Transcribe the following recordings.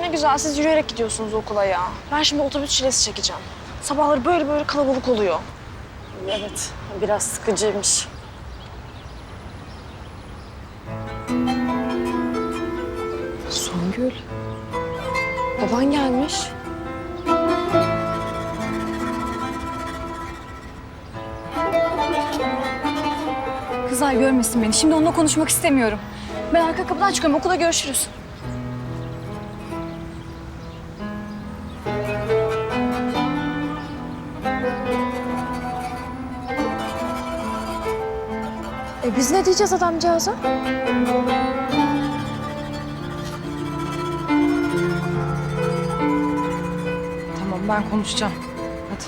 ne güzel siz yürüyerek gidiyorsunuz okula ya. Ben şimdi otobüs çilesi çekeceğim. Sabahları böyle böyle kalabalık oluyor. Evet, biraz sıkıcıymış. Songül. Baban gelmiş. Kızlar görmesin beni. Şimdi onunla konuşmak istemiyorum. Ben arka kapıdan çıkıyorum. Okula görüşürüz. E biz ne diyeceğiz adamcağıza? Tamam, ben konuşacağım. Hadi.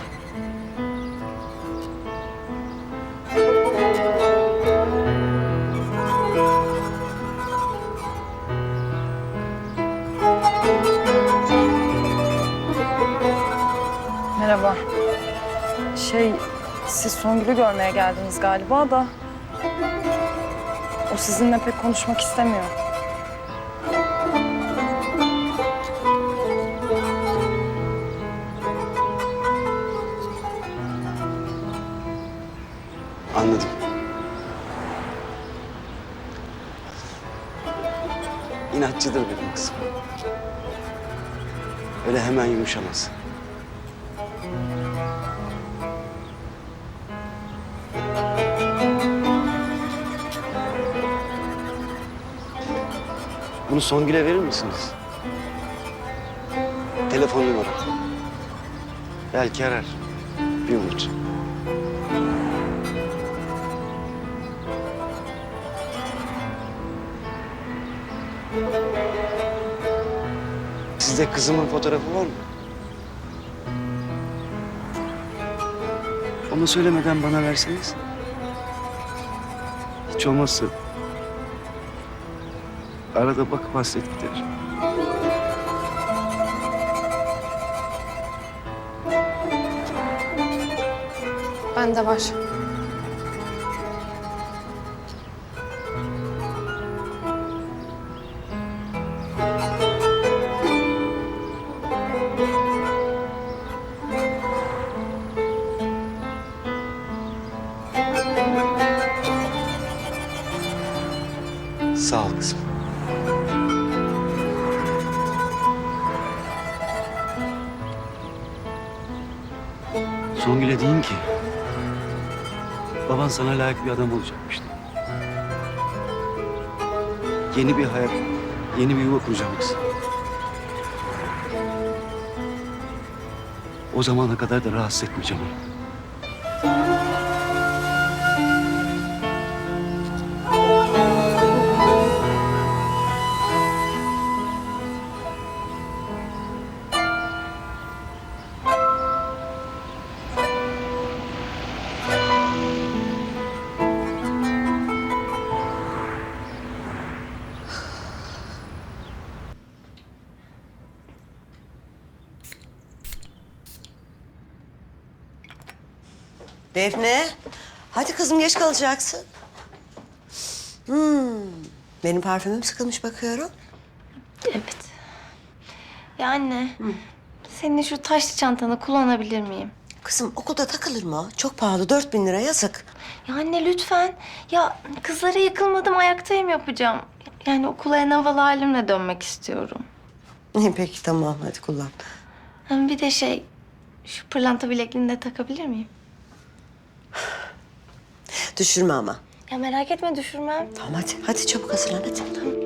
Merhaba. Şey, siz Songül'ü görmeye geldiniz galiba da... O sizinle pek konuşmak istemiyor. Anladım. İnatçıdır benim kızım. Öyle hemen yumuşamaz. Bunu Songül'e verir misiniz? Telefon numara. Belki arar. Bir umut. Sizde kızımın fotoğrafı var mı? Onu söylemeden bana verseniz. Hiç olmazsa arada bakıp hasret giderir. Bende var. Sağ ol kızım. Songül'e deyin ki... ...baban sana layık bir adam olacakmıştı. Yeni bir hayat, yeni bir yuva kuracağım kızım. O zamana kadar da rahatsız etmeyeceğim onu. Defne, hadi kızım geç kalacaksın. Hmm, benim parfümüm sıkılmış bakıyorum. Evet. Ya anne, senin şu taşlı çantanı kullanabilir miyim? Kızım okulda takılır mı? Çok pahalı, dört bin lira yazık. Ya anne lütfen. Ya kızlara yıkılmadım ayaktayım yapacağım. Yani okula en havalı halimle dönmek istiyorum. İyi peki tamam, hadi kullan. Hem bir de şey, şu pırlanta bilekliğini de takabilir miyim? Düşürme ama. Ya merak etme düşürmem. Tamam hadi, hadi çabuk hazırlan hadi.